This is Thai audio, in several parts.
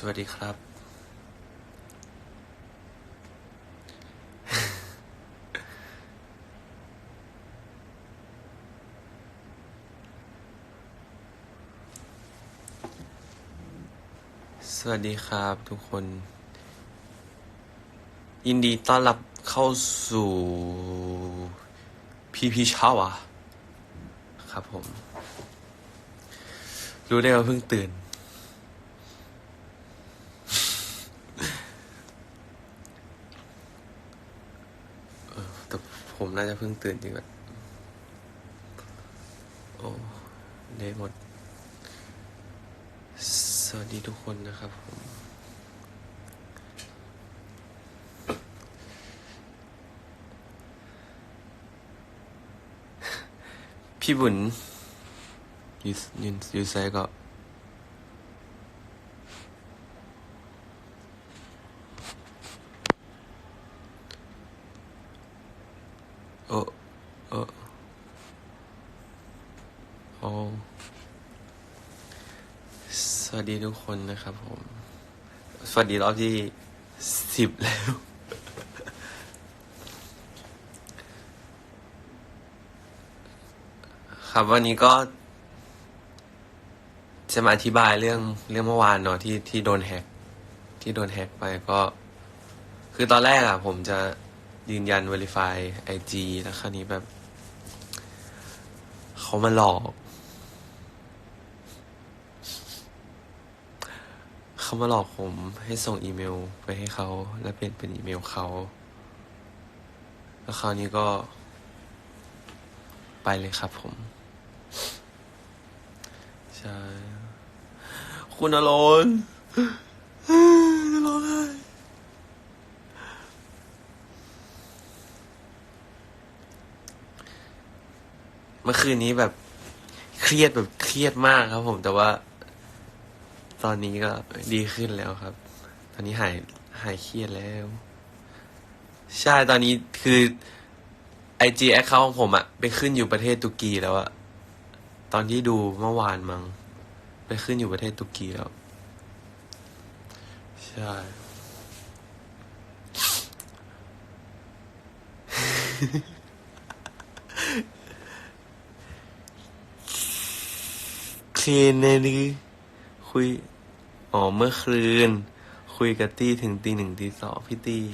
สวัสดีครับ สวัสดีครับทุกคน ยินดีต้อนรับเข้าสู่พีพีเช้าวะครับผม รู้ได้ว่าเพิ่งตื่น เออแต่ผม น่าจะเพิ่งตื่นจริงแบบโอ้ได้หมด สวัสดีทุกคนนะครับผมพี่บุญอยูอยูอยูไซก็ โอ้โอ้สวัสดีทุกคนนะครับผม สวัสดีรอบที่สิบแล้ว ครับวันนี้ก็ จะมาอธิบายเรื่องเรื่องเมื่อวานเนาะที่ที่โดนแฮกที่โดนแฮกไปก็ คือตอนแรกอะผมจะยืนยัน Verify IG แล้วคราวนี้แบบ เขามาหลอก เขามาหลอกผม ให้ส่งอีเมลไปให้เขา แล้วเปลี่ยนเป็นอีเมลเขา แล้วคราวนี้ก็ ไปเลยครับผม ใช่ คุณอรนจะร้องไห้ มื่อคืนนี้แบบเครียดแบบเครียดมากครับ ผมแต่ว่า ตอนนี้ก็ดีขึ้นแล้วครับ ตอนนี้หายหายเครียดแล้ว ใช่ตอนนี้คือไอจีแอคเคาของผมอะไปขึ้นอยู่ประเทศตุรกีแล้วอะตอนที่ดูเมื่อวานมั้งไปขึ้นอยู่ประเทศตุรกีแล้ว ใช่ คลีนเลยคุย อ๋อ เมื่อคืน คุยกับตี้ถึงตีหนึ่งตีสองพี่ตี้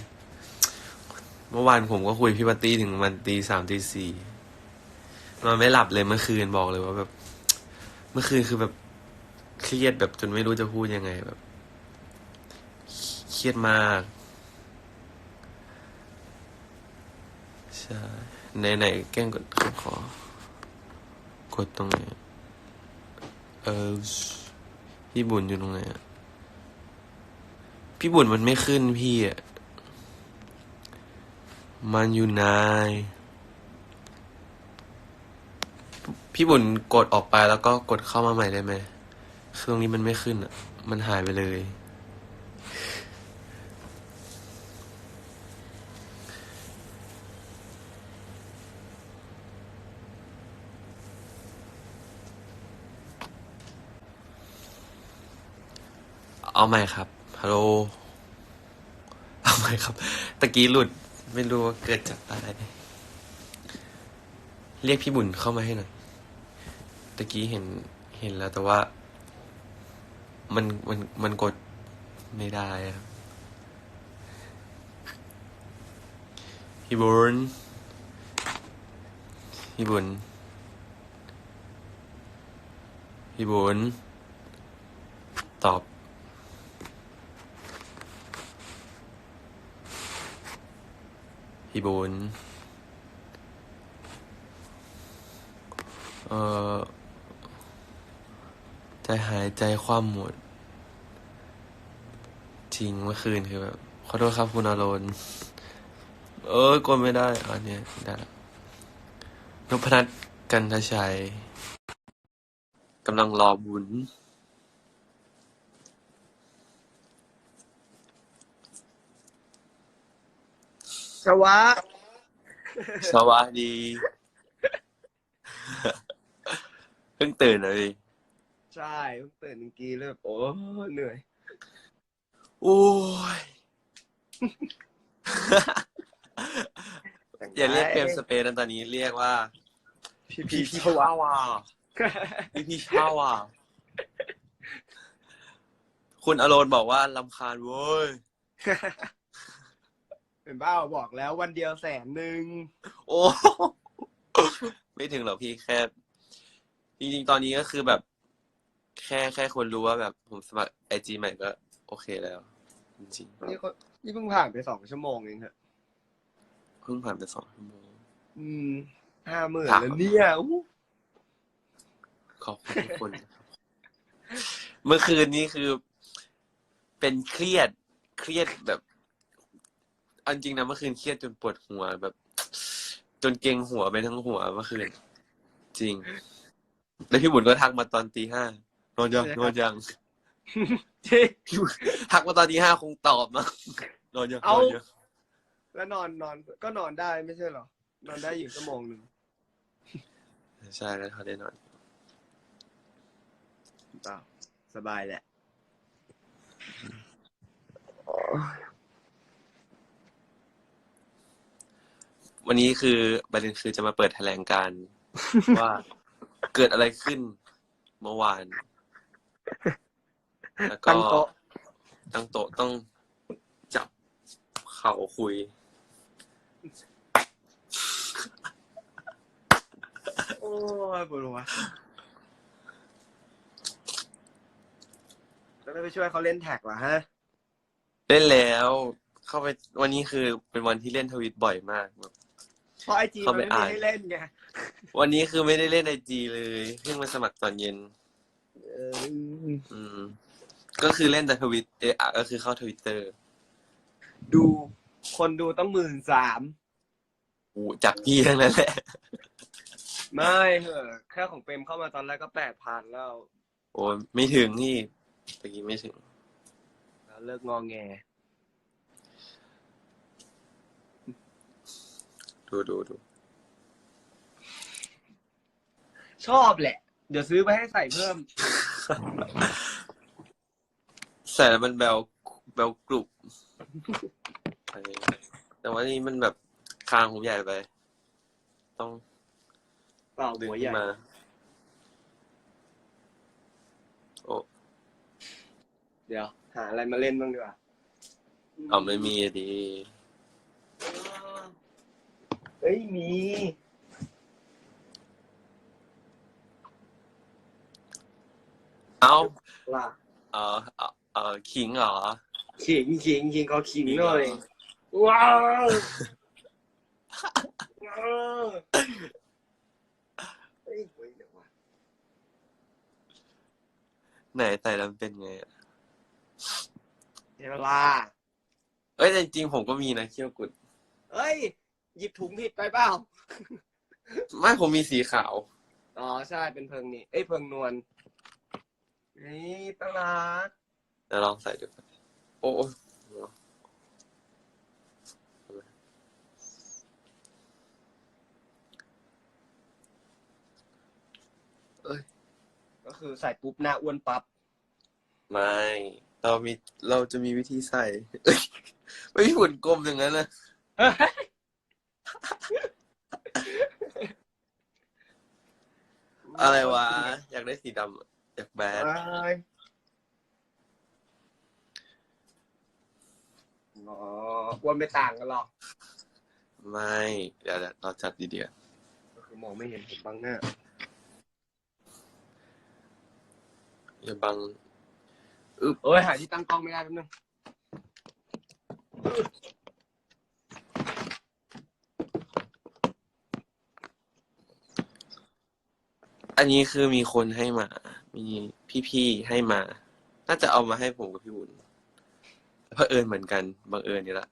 เมื่อวานผมก็คุยพี่ปาตี้ถึงมันตีสามตีสี่นอนไม่หลับเลยเมื่อคืนบอกเลยว่าแบบ เมื่อคืนคือแบบเครียดแบบจนไม่รู้จะพูดยังไงแบบ เครียดมาก ใช่ไหนไหนแกล้งกดขอ กดตรงไหน เออพี่บุญอยู่ตรงไหนอะพี่บุญมันไม่ขึ้นพี่อะมันอยู่นายพี่บุญกดออกไปแล้วก็กดเข้ามาใหม่ได้ไหมคือตรงนี้มันไม่ขึ้นอะมันหายไปเลย เอาใหม่ครับ ฮัลโหล เอาใหม่ครับ ตะกี้หลุด ไม่รู้ว่าเกิดจากอะไร เรียกพี่บุญเข้ามาให้หน่อย ตะกี้เห็น เห็นแล้วแต่ว่า มัน มัน มันกดไม่ได้ครับ พี่บุญ พี่บุญ พี่บุญ ตอบ พี่บุญเออใจหายใจคว่ำหมด จริงเมื่อคืนคือแบบ ขอโทษครับคุณอารนเออกดไม่ได้อันนี้ได้ละนพนัทกันทชัยกำลังรอบุญ สวะ สวัสดี เพิ่งตื่นเลย ใช่เพิ่งตื่นเมื่อกี้เลยแบบโอ้เหนื่อย โอ้ยอย่าเรียกเปรมสเปนนะตอนนี้เรียกว่า พี่พี่พี่ชาวาพี่พี่ชาวาคุณอโรนบอกว่าลำคาญเว้ย เป็นบ้าบอกแล้ววันเดียวแสนหนึ่งโอ้ไม่ถึงหรอกพี่แค่จริงๆตอนนี้ก็คือแบบ แค่แค่คนรู้ว่าแบบผมสมัครไอจีใหม่ก็ โอเคแล้ว จริงนี่ก็นี่เพิ่งผ่านไปสองชั่วโมงเองเหรอๆเพิ่งผ่านไปสองชั่วโมงอืมห้าหมื่นครับแล้วเนี่ยอู้ขอบคุณทุกคนนะครับเมื่อคืนนี้คือ เป็นเครียดเครียดแบบ เอาจริงนะเมื่อคืนเครียดจนปวดหัวแบบ จนเกร็งหัวไปทั้งหัวเมื่อคืนจริง แล้วพี่บุญก็ทักมาตอนตีห้านอนยังนอนยังจริงพี่บุญทักมาตอนตีห้าคงตอบนะนอนยังนเอาอนยังแล้วนอนนอนก็นอนได้ไม่ใช่เหรอ นอนได้อยู่ชั่วโมงหนึ่งใช่แล้วเขาได้นอนเปล่าสบายแหละ วันนี้คือประเด็นคือจะมาเปิดแถลงการณ์ ว่าเกิดอะไรขึ้นเมื่อวาน แล้วก็ตั้งโต๊ะ ตั้งโต๊ะต้องจับเข่าคุย โอ้ยปวดหัวแล้วได้ไปช่วยเขาเล่นแท็กเหรอฮะ เล่นแล้ว เข้าไปวันนี้คือเป็นวันที่เล่นทวิตบ่อยมากแบบ เพราะไอจีเข้ามันไปไม่มีอ่านให้เล่นไงวันนี้คือไม่ได้เล่นไอจีเลยเพิ่งมาสมัครตอนเย็น เอออืม ก็คือเล่นแต่ทวิตเอะอะก็คือเข้าทวิตเตอร์ดูคนดูต้องหมื่นสามอู้จากพี่ทั้งนั้นแหละ ไม่เหอะแค่ของเปรมเข้ามาตอนแรกก็แปดพันแล้ว โอ้ยไม่ถึงนี่ตะกี้ไม่ถึง แล้วเลิกงองแง ดูดูดูชอบแหละ เดี๋ยวซื้อไปให้ใส่เพิ่ม ใส่แล้วมันแบวแบวกรุบอะไรอย่างเงี้ยแต่ว่านี่มันแบบคางผมใหญ่ไป ต้องเปล่าดึงหัวใหญ่นมา โอ้เดี๋ยว หาอะไรมาเล่นบ้างดีกว่า เอาไม่มีอะดี เฮ้ยมี เอาล่ะเออเออเออขิงเหรอ ขิงขิงขิงเขาขิงขิงหน่อยเหรอว้าวว้าวเฮ้ยเฮ้ยเดี๋ยวว่ะไหนใส่แล้วมันเป็นไงอะเดี๋ยวลาเอ้ยแต่จริงๆผมก็มีนะเขี้ยวกุดเฮ้ย หยิบถุงผิดไปเปล่า ไม่ผมมีสีขาว อ๋อใช่เป็นเพิงนี่เอ้ยเพิงนวลนี่ตั้งรักเดี๋ยวลองใส่ดูก่อนโอ้โอ้เอ้ยก็คือใส่ปุ๊บหน้าอ้วนปั๊บไม่ เรามีเราจะมีวิธีใส่เอ้ยไม่มีหุ่นกลมอย่างนั้นนะ อะไรวะ อยากได้สีดำอะอยากแบดอ๋ออ้วนไม่ต่างกันหรอกไม่เดี๋ยวเราจัดดีเดียวก็คือมองไม่เห็นผมบังหน้าอย่าบังเอ้ยหาที่ตั้งกล้องไม่ได้แป๊บนึง นนี้คือมีคนให้มา มีพี่ๆให้มา น่าจะเอามาให้ผมกับพี่บุญเผอิญเหมือนกัน บังเอิญนี่ละ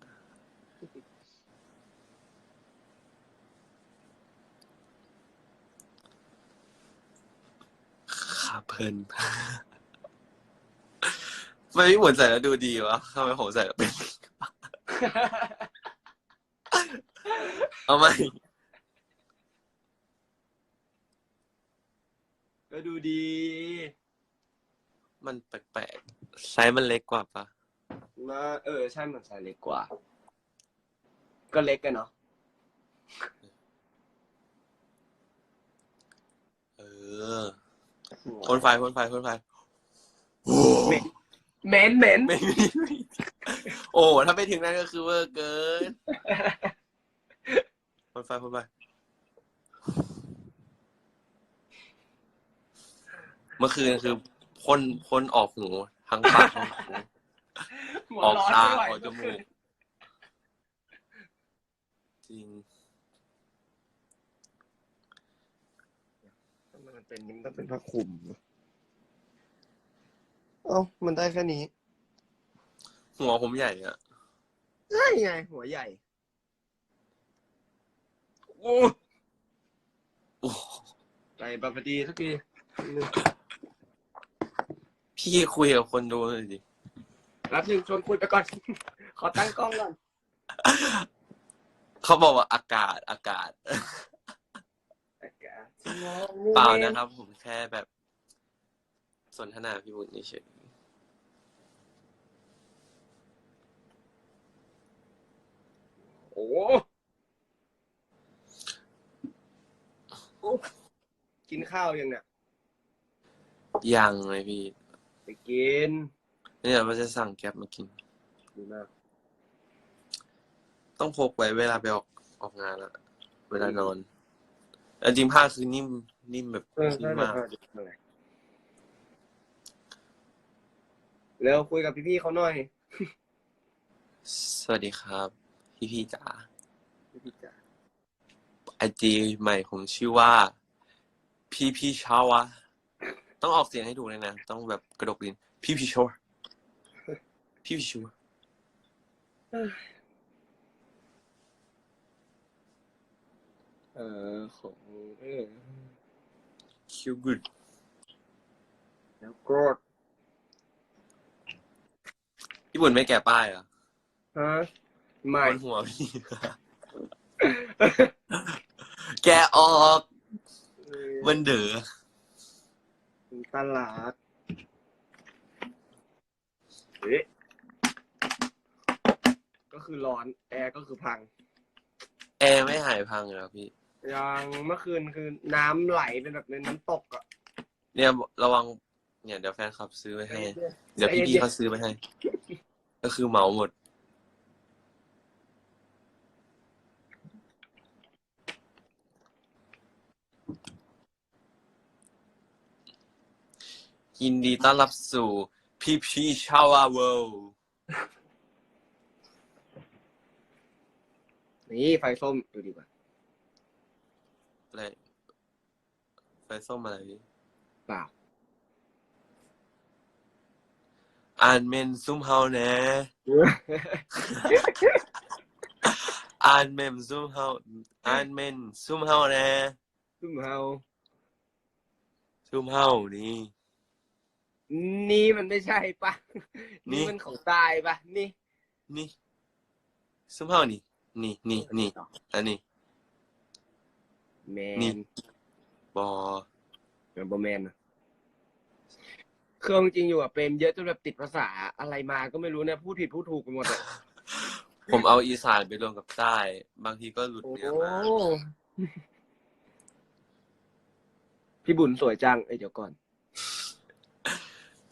ขาเพลินไม่พี่บุญใส่แล้วดูดีวะทำไมผมใส่แล้วเป็น เอาไหม ก็ดูดี มันแปลกๆไซส์มันเล็กกว่าปะอมาเออใช่มันไซส์เล็กกว่า ก็เล็กกันเนาะเออพ่นไฟพ่นไฟพ่นไฟเหม็นเหม็นไม่มีโอ้ถ้าไม่ถึงนั้นก็คือเวอร์เกินพ่นไฟพ่นไฟ มื่อคืนคือพ่นพ่นออกหูทั้งปากทั้งหูหัวออกร้อนตาไม่ไหวออกจมูกจริงมันเป็นมันต้องเป็นผ้าคลุมเอ้ามันได้แค่นี้หัวผมใหญ่อะใช่ไง หัวใหญ่โอ้โอ้ใจบาพอดีสักที พี่คุยกับคนดูหน่อยดิรับหนึ่งชวนคุยไปก่อน ขอตั้งกล้องก่อน เขาบอกว่าอากาศอากาศเปล่านะครับ ผมแค่แบบ สนทนาพี่บุญเฉยโอ้โอ้กินข้าวยังเนี่ยๆยังเลยพี่ไป กิน เนี่ยว่าจะสั่งแก๊บมากิน ดีมาก ต้องพกไว้เวลาไปออกออกงานอะเวลานอนแต่จริงผ้าคือนิ่ม นิ่มแบบเออนิ่ใช่มมามากเร็วคุยกับพี่ๆเขาหน่อย สวัสดีครับ พี่พี่ๆจ๋าพี่ๆจ๋าไอจีใหม่ผมชื่อว่า พี่พี่ชาวะ ต้องออกเสียงให้ถูกเลยนะ ต้องแบบกระดกลิ้นพี่พี่ชาวะพี่พี่ชาวะเออของเออคิวกุดแล้วก็ญี่ปุ่นไม่แก่ป้ายเหรอฮะไม่บนหัวพี่ แกออก มันเด๋อ ตลาดเอ๊ะก็คือร้อน แอร์ก็คือพัง แอร์ไม่หายพังเลยเหรอพี่ ยังเมื่อคืนคือน้ำไหลเป็นแบบในน้ำตกอะ เนี่ยระวังเนี่ยเดี๋ยวแฟนคลับซื้อไปให้ เดี๋ยวพี่พี่เขาซื้อไปให้ ก็คือเหมาหมด ยินดีต้อนรับสู่พี่พี่ชาวาเวลนี่ไฟส้มดูดีกว่าอะไรไฟส้มอะไรพี่เปล่าอ่านเมนซุ่มเฮาแหน่อ่านเมนซุ่มเฮาอ่านเมนซุ่มเฮาแหน่ซึ่งเฮาซุ่มเฮานี่ นี่มันไม่ใช่ปะนี่ นี่มันของตายปะนี่ นี่ซุ่มเฮานี่ นี่นี่นี่อันนี้ แมนี่ นบอแมนบอแมนนะเครื่องจริงอยู่อะเปรมเยอะจนแบบติดภาษาอะไรมาก็ไม่รู้เนี่ยพูดผิดพูดถูกไปหมดอะผมเอาอีสานไปรวมกับใต้ บางทีก็หลุดโอ้เนื้อมาพี่บุญสวยจังเอ้ยเดี๋ยวก่อน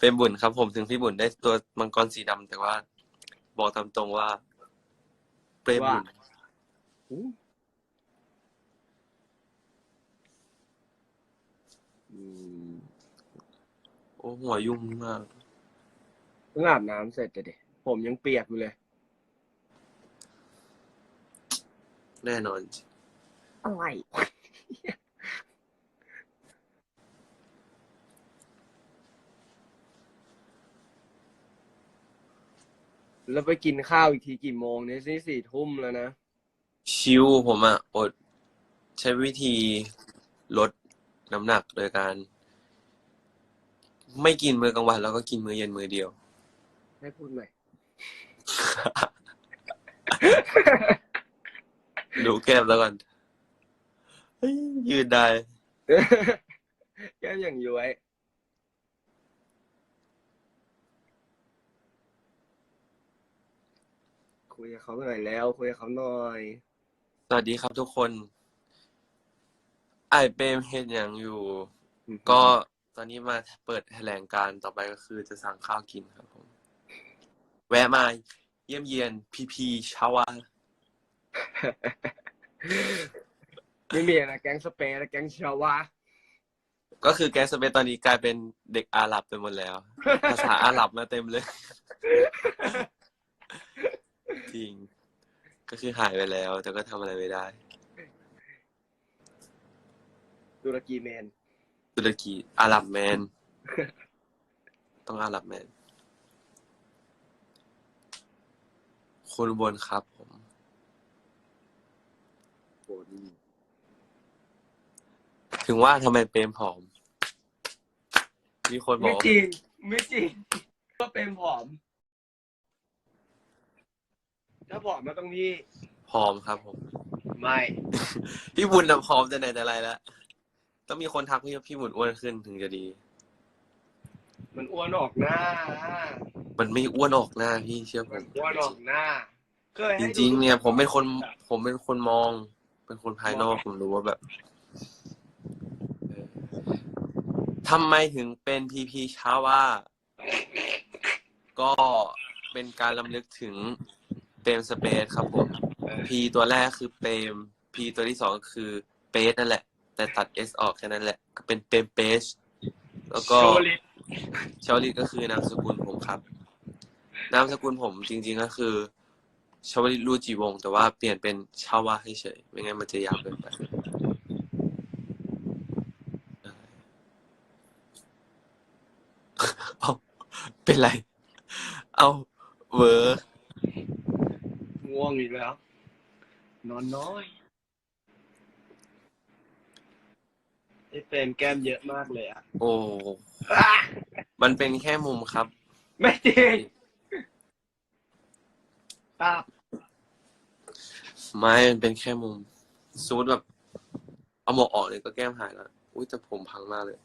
เป็นบุญครับ ผมถึงพี่บุญได้ตัวมังกรสีดำแต่ว่า บอกตามตรงว่าเปรมบุญอู้อืมโอ้หัวยุ่งมาก เพิ่งอาบน้ำเสร็จแต่เด็ผมยังเปียกอยู่เลย แน่นอน อะไร แล้วไปกินข้าวอีกทีกี่โมงเนี่ยนี่สี่ทุ่มแล้วนะ ชิวผมอะอด ใช้วิธีลดน้ำหนักโดยการ ไม่กินมื้อกลางวัน แล้วก็กินมื้อเย็นมื้อเดียว ให้พูดหน่อยดูแก้มแล้วกันเฮ้ยยืนได้ แก้มอย่างย้วย คุยกับเขาหน่อยแล้ว คุยกับเขาหน่อย สวัสดีครับทุกคนไอเปรมเฮ็ดอย่างอยู่ ก็ตอนนี้มาเปิดแถลงการต่อไปก็คือจะสั่งข้าวกินครับผม แวะมาเยี่ยมเยียนพีพีชาวาไม่มีนะแก๊งสเปรย์และแก๊งชาวาก็คือแกงสเปนตอนนี้กลายเป็นเด็กอาหรับไปหมดแล้ว ภาษาอาหรับมาเต็มเลย จริง ก็คือหายไปแล้ว แต่ก็ทำอะไรไม่ได้ตุรกีแมน ตุรกีอาหรับแมน ต้องอาหรับแมนคุณอุบนครับผมโอ้ดีถึงว่าทำไมเปรมผอม มีคนบอไม่กว่า จริง ไม่จริง ก็เป็นผอม ถ้าผอมมันต้องพี่ผอมครับผม ไม่ พี่บุญน่ะผอมแต่ไหนแต่ไรแล้วต้องมีคนทักพี่ว่าพี่บุญอ้วนขึ้นถึงจะดี มันอ้วนออกหน้า มันไม่อ้วนออกหน้าพี่เชื่อผมันมอ้วนออกหน้าเคยจให้ดูริง ๆ เนี่ย ผมเป็นคน ผมเป็นคนมอง เป็นคนภายนอกผมรู้ว่าแบบเออทำไมถึงเป็นพีพีชาว่า ก็เป็นการลำลึกถึง เปรมสเปซครับผมพีตัวแรกคือเปรมพีตัวที่สองคือเปสนั่นแหละ แต่ตัดเอสออกแค่นั้นแหละ ก็เป็นเปรมเปสแล้วก็โชว์ลิปชาวลิตก็คือนามสกุลผมครับ นามสกุลผมจริงๆก็คือชาวลิตรูจีวงศ์แต่ว่าเปลี่ยนเป็นชาวาให้เฉยไม่งั้นมันจะยาวเกินไป เอาเป็นไร เอาเวอร์ ง่วงอีกแล้ว นอนน้อยไอ้เฟรมแก้มเยอะมากเลยอะ โอ้อะมันเป็นแค่มุมครับ ไม่จริงตาบไม่มันเป็นแค่มุมสมมติแบบ เอาหมวกออกเลยก็แก้มหายแล้ว อุ้ยแต่ผมพังมากเลย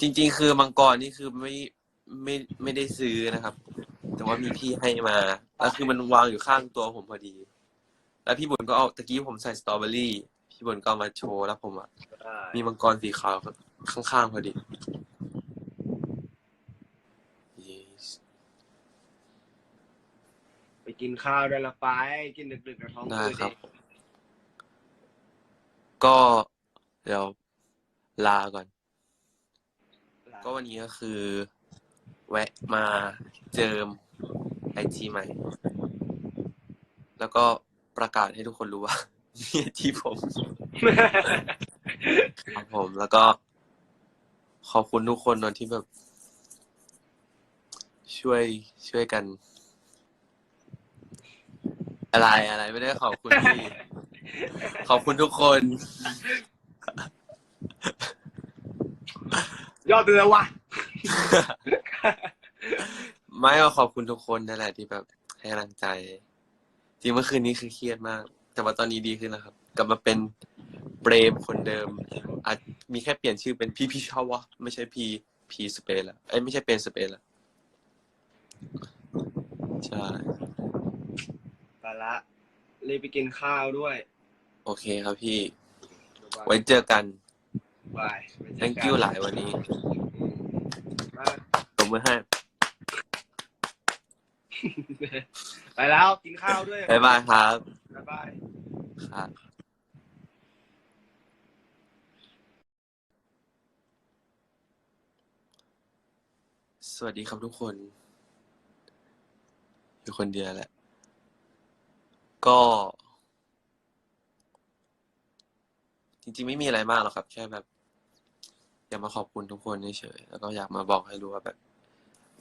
จริง ๆ คือมังกรนี่คือไม่ไม่ไม่ได้ซื้อนะครับ แต่ว่ามีพี่ให้มาแล้วคือมันวางอยู่ข้างตัวผมพอดี แล้วพี่บุญก็เอาตะกี้ผมใส่สตรอเบอรี่ พี่บุญก็เอามาโชว์แล้วผมอะมีมังกรสีขาวข้างๆพอดี yes ไปกินข้าวได้ละไป กินดึกๆกับท้องได้อืดครับอีกผมก็เดี๋ยวลาก่อน ก็วันนี้ก็คือ แวะมาเจิมไอจีใหม่ แล้วก็ประกาศให้ทุกคนรู้ว่านี่ไอจีผม ครับผมแล้วก็ ขอบคุณทุกคนเนอะที่แบบ ช่วยช่วยกัน อะไรอะไรไม่ได้ขอบคุณพี่ ขอบคุณทุกคน ยอดไปเลยวะ ไม่ก็ขอบคุณทุกคนนั่นแหละที่แบบให้กำลังใจ จริงเมื่อคืนนี้คือเครียดมาก แต่ว่าตอนนี้ดีขึ้นแล้วครับ กลับมาเป็นเบรมคนเดิม อาจมีแค่เปลี่ยนชื่อเป็นพีพีชาวะไม่ใช่พีพีสเปนละเอ้ยไม่ใช่เป็นสเปนละใช่ไปละเลยไปกินข้าวด้วย โอเคครับพี่ ไว้เจอกัน บายไว้เจอกัน thank you หลายวันนี้อืมมาตบมือให้ไปแล้วกินข้าวด้วยบ๊ายบายครับบ๊ายบายครับสวัสดีครับทุกคน อยู่คนเดียวแหละ ก็ จริงๆ ไม่มีอะไรมากหรอกครับ แค่แบบ อยากมาขอบคุณทุกคนเฉยๆแล้วก็อยากมาบอกให้รู้ว่าแบบ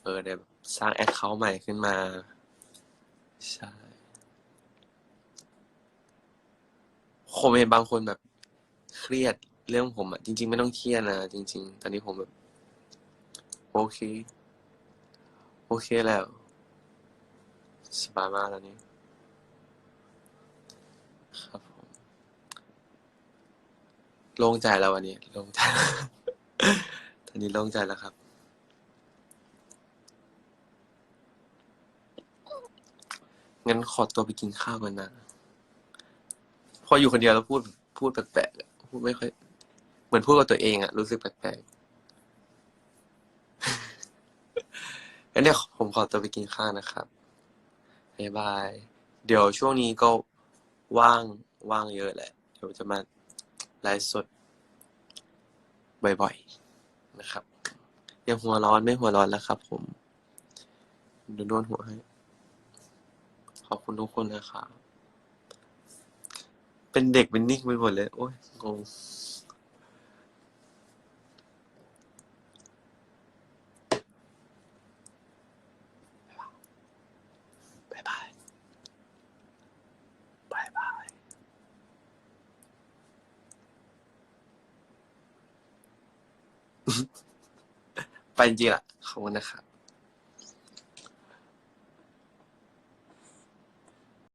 เออได้แบบสร้างแอคเคาท์ใหม่ขึ้นมา ใช่ผมเห็นบางคนแบบเครียดเรื่องผมอะจริง ๆ ไม่ต้องเครียดนะจริง ๆ ตอนนี้ผมแบบโอเค โอเคแล้วสบายมากแล้วนี่ครับผมโล่งใจแล้ววันนี้โล่งใจ ตอนนี้โล่งใจแล้วครับ งั้นขอตัวไปกินข้าวกันนะ พออยู่คนเดียวแล้วพูด พูดแปลกๆ พูดไม่ค่อย เหมือนพูดกับตัวเองอะรู้สึกแปลกๆงั้นเดี๋ยวผมขอตัวไปกินข้าวนะครับบ๊ายบาย เดี๋ยวช่วงนี้ก็ว่าง ว่างเยอะแหละ เดี๋ยวจะมาไลฟ์สด บ่อย ๆ นะครับ ยังหัวร้อนไม่หัวร้อนแล้วครับ ผมดูนวดหัวให้ ขอบคุณทุกคนนะครับ เป็นเด็กเป็นนิ่งไปหมดเลย โอ้ยงง บายบาย บายบาย ไปจริงๆล่ะขอบคุณนะครับ